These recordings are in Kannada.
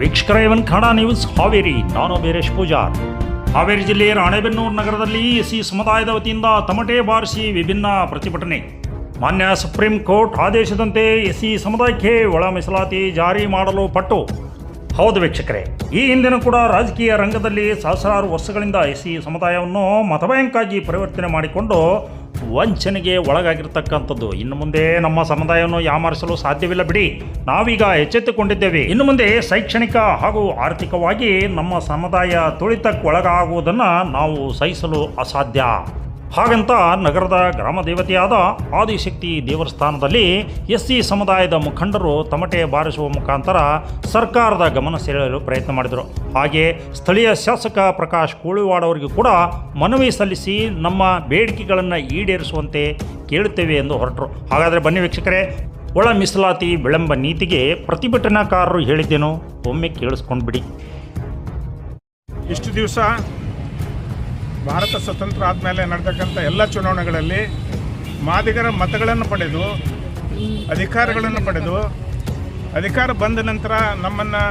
ವೀಕ್ಷಕರ ಇವನ್ ಕನ್ನಡ ನ್ಯೂಸ್, ಹಾವೇರಿ. ನಾನು ಬೀರೇಶ್ ಪೂಜಾರ್. ಹಾವೇರಿ ಜಿಲ್ಲೆಯ ರಾಣೆಬೆನ್ನೂರು ನಗರದಲ್ಲಿ ಎಸ್ಸಿ ಸಮುದಾಯದ ವತಿಯಿಂದ ತಮಟೆ ಬಾರಿಸಿ ವಿಭಿನ್ನ ಪ್ರತಿಭಟನೆ. ಮಾನ್ಯ ಸುಪ್ರೀಂ ಕೋರ್ಟ್ ಆದೇಶದಂತೆ ಎಸ್ಸಿ ಸಮುದಾಯಕ್ಕೆ ಒಳ ಮೀಸಲಾತಿ ಜಾರಿ ಮಾಡಲು ಪಟ್ಟು. ಹೌದು ವೀಕ್ಷಕರೇ, ಈ ಹಿಂದಿನ ಕೂಡ ರಾಜಕೀಯ ರಂಗದಲ್ಲಿ ಸಹಸ್ರಾರು ವರ್ಷಗಳಿಂದ ಎಸ್ಸಿ ಸಮುದಾಯವನ್ನು ಮತಬ್ಯಾಂಕಾಗಿ ಪರಿವರ್ತನೆ ಮಾಡಿಕೊಂಡು ವಂಚನೆಗೆ ಒಳಗಾಗಿರ್ತಕ್ಕಂಥದ್ದು. ಇನ್ನು ಮುಂದೆ ನಮ್ಮ ಸಮುದಾಯವನ್ನು ಯಾಮಾರಿಸಲು ಸಾಧ್ಯವಿಲ್ಲ ಬಿಡಿ. ನಾವೀಗ ಎಚ್ಚೆತ್ತುಕೊಂಡಿದ್ದೇವೆ. ಇನ್ನು ಮುಂದೆ ಶೈಕ್ಷಣಿಕ ಹಾಗೂ ಆರ್ಥಿಕವಾಗಿ ನಮ್ಮ ಸಮುದಾಯ ತುಳಿತಕ್ಕೆ ಒಳಗಾಗುವುದನ್ನು ನಾವು ಸಹಿಸಲು ಅಸಾಧ್ಯ. ಹಾಗಂತ ನಗರದ ಗ್ರಾಮ ದೇವತೆಯಾದ ಆದಿಶಕ್ತಿ ದೇವಸ್ಥಾನದಲ್ಲಿ ಎಸ್ ಸಿ ಸಮುದಾಯದ ಮುಖಂಡರು ತಮಟೆ ಬಾರಿಸುವ ಮುಖಾಂತರ ಸರ್ಕಾರದ ಗಮನ ಸೆಳೆಯಲು ಪ್ರಯತ್ನ ಮಾಡಿದರು. ಹಾಗೆ ಸ್ಥಳೀಯ ಶಾಸಕ ಪ್ರಕಾಶ್ ಕೋಳಿವಾಡ್ ಅವರಿಗೂ ಕೂಡ ಮನವಿ ಸಲ್ಲಿಸಿ ನಮ್ಮ ಬೇಡಿಕೆಗಳನ್ನು ಈಡೇರಿಸುವಂತೆ ಕೇಳುತ್ತೇವೆ ಎಂದು ಹೊರಟರು. ಹಾಗಾದರೆ ಬನ್ನಿ ವೀಕ್ಷಕರೇ, ಒಳ ಮೀಸಲಾತಿ ವಿಳಂಬ ನೀತಿಗೆ ಪ್ರತಿಭಟನಾಕಾರರು ಹೇಳಿದ್ದೇನೋ ಒಮ್ಮೆ ಕೇಳಿಸ್ಕೊಂಡ್ಬಿಡಿ. ಇಷ್ಟು ದಿವಸ ಭಾರತ ಸ್ವತಂತ್ರ ಆದಮೇಲೆ ನಡೆತಕ್ಕಂಥ ಎಲ್ಲ ಚುನಾವಣೆಗಳಲ್ಲಿ ಮಾದಿಗರ ಮತಗಳನ್ನು ಪಡೆದು, ಅಧಿಕಾರಗಳನ್ನು ಪಡೆದು, ಅಧಿಕಾರ ಬಂದ ನಂತರ ನಮ್ಮನ್ನು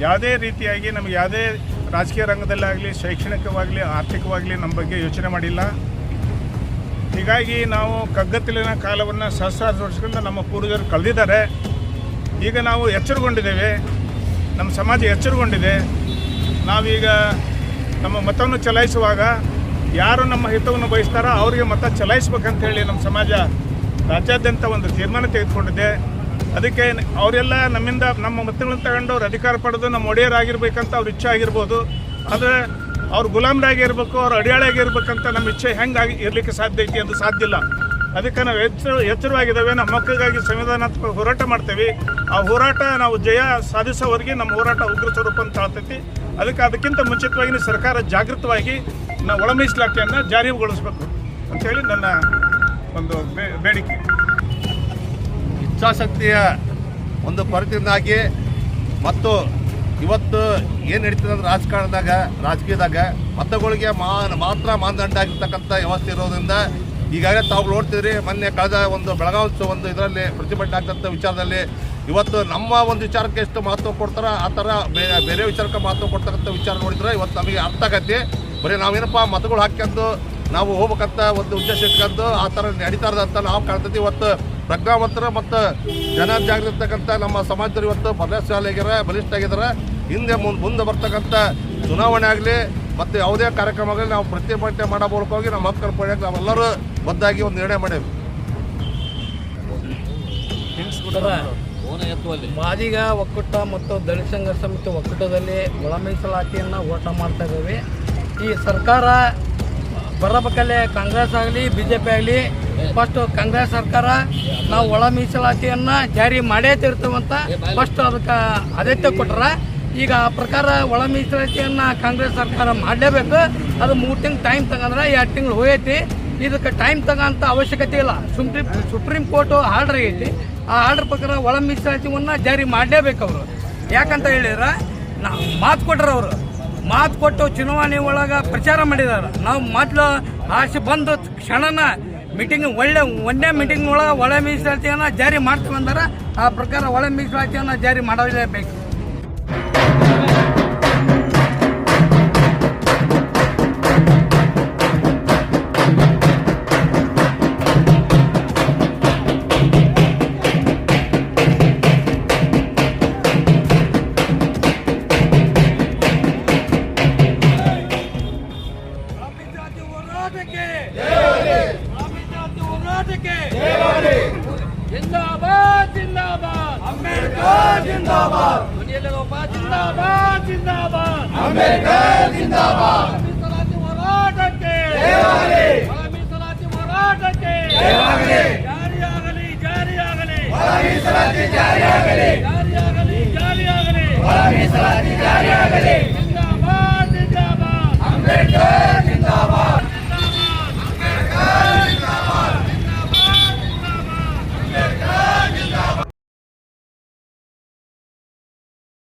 ಯಾವುದೇ ರೀತಿಯಾಗಿ ನಮಗೆ ಯಾವುದೇ ರಾಜಕೀಯ ರಂಗದಲ್ಲಾಗಲಿ, ಶೈಕ್ಷಣಿಕವಾಗಲಿ, ಆರ್ಥಿಕವಾಗಲಿ ನಮ್ಮ ಬಗ್ಗೆ ಯೋಚನೆ ಮಾಡಿಲ್ಲ. ಹೀಗಾಗಿ ನಾವು ಕಗ್ಗತ್ತಲಿನ ಕಾಲವನ್ನು ಸಹಸ್ರಾರು ವರ್ಷಗಳಿಂದ ನಮ್ಮ ಪೂರ್ವಜರು ಕಳೆದಿದ್ದಾರೆ. ಈಗ ನಾವು ಎಚ್ಚರಗೊಂಡಿದ್ದೇವೆ. ನಮ್ಮ ಸಮಾಜ ಎಚ್ಚರಗೊಂಡಿದೆ. ನಾವೀಗ ನಮ್ಮ ಮತವನ್ನು ಚಲಾಯಿಸುವಾಗ ಯಾರು ನಮ್ಮ ಹಿತವನ್ನು ಬಯಸ್ತಾರೋ ಅವರಿಗೆ ಮತ ಚಲಾಯಿಸ್ಬೇಕಂತ ಹೇಳಿ ನಮ್ಮ ಸಮಾಜ ರಾಜ್ಯಾದ್ಯಂತ ಒಂದು ತೀರ್ಮಾನ ತೆಗೆದುಕೊಂಡಿದೆ. ಅದಕ್ಕೆ ಅವರೆಲ್ಲ ನಮ್ಮಿಂದ ನಮ್ಮ ಮತಗಳನ್ನು ತಗೊಂಡು ಅವ್ರು ಅಧಿಕಾರ ಪಡೆದು ನಮ್ಮ ಒಡೆಯರಾಗಿರ್ಬೇಕಂತ ಅವ್ರ ಇಚ್ಛೆ ಆಗಿರ್ಬೋದು. ಆದರೆ ಅವ್ರು ಗುಲಾಮರಾಗಿರ್ಬೇಕು ಅವ್ರು ಅಡಿಯಾಳಾಗಿರ್ಬೇಕಂತ ನಮ್ಮ ಇಚ್ಛೆ ಹೆಂಗಾಗಿ ಇರಲಿಕ್ಕೆ ಸಾಧ್ಯ ಐತಿ ಅಂತ ಸಾಧ್ಯ ಇಲ್ಲ. ಅದಕ್ಕೆ ನಾವು ಹೆಚ್ಚು ಎಚ್ಚರವಾಗಿದ್ದಾವೆ. ನಮ್ಮ ಮಕ್ಕಳಿಗಾಗಿ ಸಂವಿಧಾನಾತ್ಮಕ ಹೋರಾಟ ಮಾಡ್ತೇವೆ. ಆ ಹೋರಾಟ ನಾವು ಜಯ ಸಾಧಿಸೋವರೆಗೆ ನಮ್ಮ ಹೋರಾಟ ಉಗ್ರ ಸ್ವರೂಪ ಅಂತ ತಾಳ್ತೈತಿ ಅದಕ್ಕೆ ಅದಕ್ಕಿಂತ ಮುಂಚಿತವಾಗಿ ಸರ್ಕಾರ ಜಾಗೃತವಾಗಿ ನಾವು ಒಳ ಮೀಸಲಾತಿಯನ್ನು ಜಾರಿಗೊಳಿಸಬೇಕು ಅಂಥೇಳಿ ನನ್ನ ಒಂದು ಬೇಡಿಕೆ. ಇಚ್ಛಾಶಕ್ತಿಯ ಒಂದು ಕೊರತೆಯಿಂದಾಗಿ ಮತ್ತು ಇವತ್ತು ಏನು ನಡೀತದೆ ಅಂದ್ರೆ ರಾಜಕಾರಣದಾಗ, ರಾಜಕೀಯದಾಗ ಮತಗಳಿಗೆ ಮಾತ್ರ ಮಾನದಂಡ ಆಗಿರ್ತಕ್ಕಂಥ ವ್ಯವಸ್ಥೆ ಇರೋದ್ರಿಂದ ಈಗಾಗಲೇ ತಾವು ನೋಡ್ತಿದ್ರಿ, ಮೊನ್ನೆ ಕಳೆದ ಒಂದು ಬೆಳಗಾವಿ ಒಂದು ಇದರಲ್ಲಿ ಪ್ರತಿಭಟನೆ ಆಗ್ತಕ್ಕಂಥ ವಿಚಾರದಲ್ಲಿ ಇವತ್ತು ನಮ್ಮ ಒಂದು ವಿಚಾರಕ್ಕೆ ಎಷ್ಟು ಮಹತ್ವ ಕೊಡ್ತಾರ ಆ ಥರ ಬೇರೆ ಬೇರೆ ವಿಚಾರಕ್ಕೆ ಮಹತ್ವ ಕೊಡ್ತಕ್ಕಂಥ ವಿಚಾರ ನೋಡಿದ್ರೆ ಇವತ್ತು ನಮಗೆ ಅರ್ಥ ಆಗತ್ತೆ. ಬರೀ ನಾವೇನಪ್ಪ ಮತಗಳು ಹಾಕ್ಯಂದು ನಾವು ಹೋಗ್ಬೇಕಂತ ಒಂದು ಉದ್ದೇಶ ಇಟ್ಕೊಂಡು ಆ ಥರ ನಡೀತಾ ಇರೋದಂತ ನಾವು ಕಾಣ್ತೈತಿ ಇವತ್ತು ಪ್ರಜ್ಞಾವಂತರ ಮತ್ತು ಜನ ಜಾಗೃತಕ್ಕಂಥ ನಮ್ಮ ಸಮಾಜದಲ್ಲಿ ಇವತ್ತು ಬಲಶಾಲಿ ಆಗ್ಯಾರ ಬಲಿಷ್ಠ ಆಗಿದ್ದಾರೆ ಹಿಂದೆ ಮುಂದೆ ಮುಂದೆ ಬರ್ತಕ್ಕಂಥ ಚುನಾವಣೆ ಆಗಲಿ ಮತ್ತು ಯಾವುದೇ ಕಾರ್ಯಕ್ರಮ ಆಗಲಿ ನಾವು ಪ್ರತಿಭಟನೆ ಮಾಡೋ ಮೂಲಕ ಹೋಗಿ ನಮ್ಮ ಹಕ್ಕನ್ನು ಪಡೆಯೋಕೆ ನಾವೆಲ್ಲರೂ ಬದ್ದಾಗಿ ಒಂದು ನಿರ್ಣಯ ಮಾಡೇವಿ ಮಾದಿಗ ಒಕ್ಕೂಟ ಮತ್ತು ದಲಿತ ಸಂಘ ಸಮಿತಿ ಒಕ್ಕೂಟದಲ್ಲಿ ಒಳ ಮೀಸಲಾತಿಯನ್ನು ಓಟ ಮಾಡ್ತಾ ಇದ್ದೀವಿ. ಈ ಸರ್ಕಾರ ಬರಬೇಕಲ್ಲೇ ಕಾಂಗ್ರೆಸ್ ಆಗಲಿ ಬಿ ಜೆ ಪಿ ಆಗಲಿ. ಫಸ್ಟ್ ಕಾಂಗ್ರೆಸ್ ಸರ್ಕಾರ ನಾವು ಒಳ ಮೀಸಲಾತಿಯನ್ನು ಜಾರಿ ಮಾಡೇ ತೀರ್ತೀವಂತ ಫಸ್ಟ್ ಅದಕ್ಕೆ ಆದ್ಯತೆ ಕೊಟ್ರ. ಈಗ ಆ ಪ್ರಕಾರ ಒಳ ಮೀಸಲಾತಿಯನ್ನು ಕಾಂಗ್ರೆಸ್ ಸರ್ಕಾರ ಮಾಡಲೇಬೇಕು. ಅದು ಮೂರು ತಿಂಗ್ಳು ಟೈಮ್ ತಗಂದ್ರೆ ಎರಡು ತಿಂಗಳು ಹೋಗೈತಿ. ಇದಕ್ಕೆ ಟೈಮ್ ತಗೋಂಥ ಅವಶ್ಯಕತೆ ಇಲ್ಲ. ಸುಪ್ರೀಂ ಸುಪ್ರೀಂ ಕೋರ್ಟ್ ಆರ್ಡರ್ ಐತಿ. ಆ ಆರ್ಡರ್ ಪ್ರಕಾರ ಒಳ ಮೀಸಲಾತಿವನ್ನ ಜಾರಿ ಮಾಡಲೇಬೇಕು ಅವರು. ಯಾಕಂತ ಹೇಳಿದ್ರೆ ನಾವು ಮಾತು ಕೊಟ್ಟರು ಅವರು. ಮಾತು ಕೊಟ್ಟು ಚುನಾವಣೆ ಒಳಗೆ ಪ್ರಚಾರ ಮಾಡಿದಾರೆ. ನಾವು ಮೊದಲು ಆಸೆ ಬಂದು ಕ್ಷಣನ ಮೀಟಿಂಗ್ ಒಳ್ಳೆ ಒಂದೇ ಮೀಟಿಂಗ್ ಒಳಗೆ ಒಳ ಮೀಸಲಾತಿಯನ್ನು ಜಾರಿ ಮಾಡ್ತೀವಿ ಆ ಪ್ರಕಾರ ಒಳ ಮೀಸಲಾತಿಯನ್ನು ಜಾರಿ ಮಾಡಲೇಬೇಕು. ಹೋರಾಟಕ್ಕೆ ಜಿಂದಾಬಾದ್ ಜಿಂದಾಬಾದ್ ಅಂಬೇಡ್ಕರ್ ಜಿಂದಾಬಾದ್ ದುನಿಯಲ್ಲಿರುವ ಜಿಂದಾಬಾದ್ ಜಿಂದಾಬಾದ್ ಅಂಬೇಡ್ಕರ್ ಜಿಂದಾಬಾದ್ ಮೀಸಲಾತಿ ಹೋರಾಟಕ್ಕೆ ಮೀಸಲಾತಿ ಹೋರಾಟಕ್ಕೆ ಜಾರಿಯಾಗಲಿ ಜಾರಿಯಾಗಲಿ ಮೀಸಲಾತಿ ಜಾರಿಯಾಗಲಿ ಜಾರಿಯಾಗಲಿ ಜಾರಿಯಾಗಲಿ ಮೀಸಲಾತಿ ಜಾರಿಯಾಗಲಿ